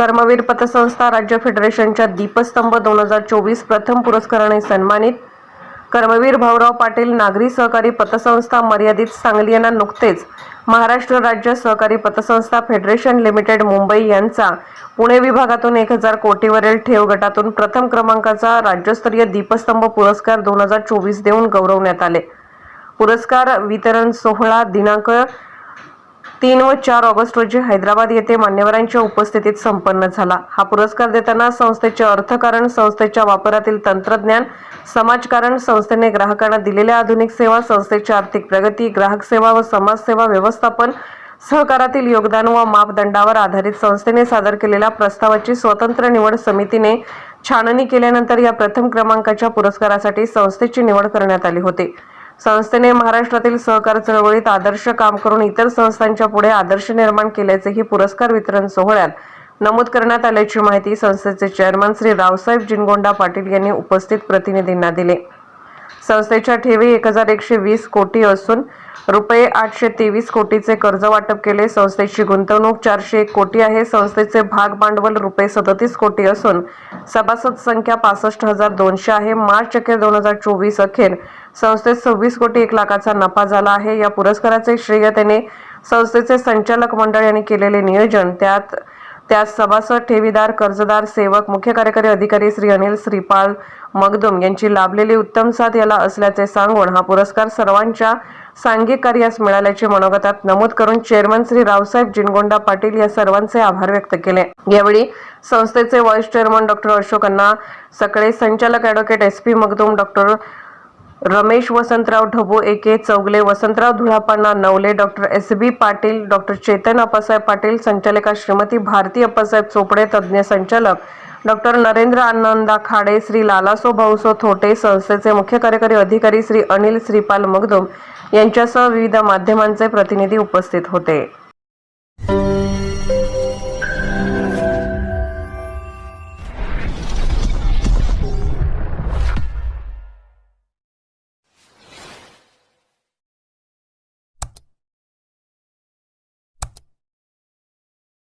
कर्मवीर पतसंस्था राज्य फेडरेशनच्या दीपस्तंभ दोन हजार चोवीस प्रथम पुरस्काराने सन्मानित. कर्मवीर भाऊराव पाटील नागरी सहकारी पतसंस्था मर्यादित सांगली यांना नुकतेच महाराष्ट्र राज्य सहकारी पतसंस्था फेडरेशन लिमिटेड मुंबई यांचा पुणे विभागातून एक हजार कोटीवरील ठेव गटातून प्रथम क्रमांकाचा राज्यस्तरीय दीपस्तंभ पुरस्कार दोन हजार चोवीस देऊन गौरवण्यात आले. पुरस्कार वितरण सोहळा दिनांक तीन व चार ऑगस्ट रोजी हैदराबाद येथे मान्यवरांच्या उपस्थितीत संपन्न झाला. हा पुरस्कार देताना संस्थेचे अर्थकारण संस्थेच्या वापरातील तंत्रज्ञान समाजकारण संस्थेने ग्राहकांना दिलेल्या आधुनिक सेवा संस्थेची आर्थिक प्रगती ग्राहक सेवा व समाजसेवा व्यवस्थापन सहकारातील योगदान व मापदंडावर आधारित संस्थेने सादर केलेल्या प्रस्तावाची स्वतंत्र निवड समितीने छाननी केल्यानंतर या प्रथम क्रमांकाच्या पुरस्कारासाठी संस्थेची निवड करण्यात आली होती. संस्थेने महाराष्ट्रातील सहकार चळवळीत आदर्श काम करून इतर संस्थांच्या पुढे आदर्श निर्माण केल्याचेही पुरस्कार वितरण सोहळ्यात नमूद करण्यात आल्याची माहिती संस्थेचे चेअरमन श्री रावसाहेब जिनगोंडा पाटील यांनी उपस्थित प्रतिनिधींना दिली. संस्थेच्या ठेवी एक हजार एकशे वीस कोटी असून रुपये आठशे तेवीस कोटीचे कर्ज वाटप केले. संस्थेची गुंतवणूक चारशे एक कोटी आहे. संस्थेचे भाग भांडवल रुपये सदतीस कोटी असून सभासद संख्या पासष्ट हजार दोनशे आहे. मार्च अखेर दोन हजार चोवीस अखेर संस्थेत सव्वीस कोटी एक लाखाचा नफा झाला आहे. या पुरस्काराचे श्रेय त्याने संस्थेचे संचालक मंडळ यांनी केलेले नियोजन. त्यात त्यात सभासद ठेवीदार कर्जदार सेवक मुख्य कार्यकारी अधिकारी श्री अनिल श्रीपाल मगदुम यांची लाभलेली उत्तम साथ याला असल्याचे सांगून हा पुरस्कार सर्वांच्या सांघिक कार्यास मिळाल्याचे मनोगतात नमूद करून चेअरमन श्री रावसाहेब जिनगोंडा पाटील या सर्वांचे आभार व्यक्त केले. यावेळी संस्थेचे vice chairman doctor Ashok Anna Sakale संचालक advocate S P Magdum doctor Ramesh Vasantrao Thabo A K Chougule Vasantrao Dhulapanna Navale doctor S B Patil doctor Chetan Appasaheb Patil संचालिका श्रीमती भारती अप्पासाहेब चोपडे तज्ज्ञ संचालक डॉक्टर नरेंद्र आनंदा खाडे श्री लालासो भाऊसो थोटे संस्थेचे मुख्य कार्यकारी अधिकारी श्री अनिल श्रीपाल मगदुम यांच्यासह विविध माध्यमांचे प्रतिनिधी उपस्थित होते.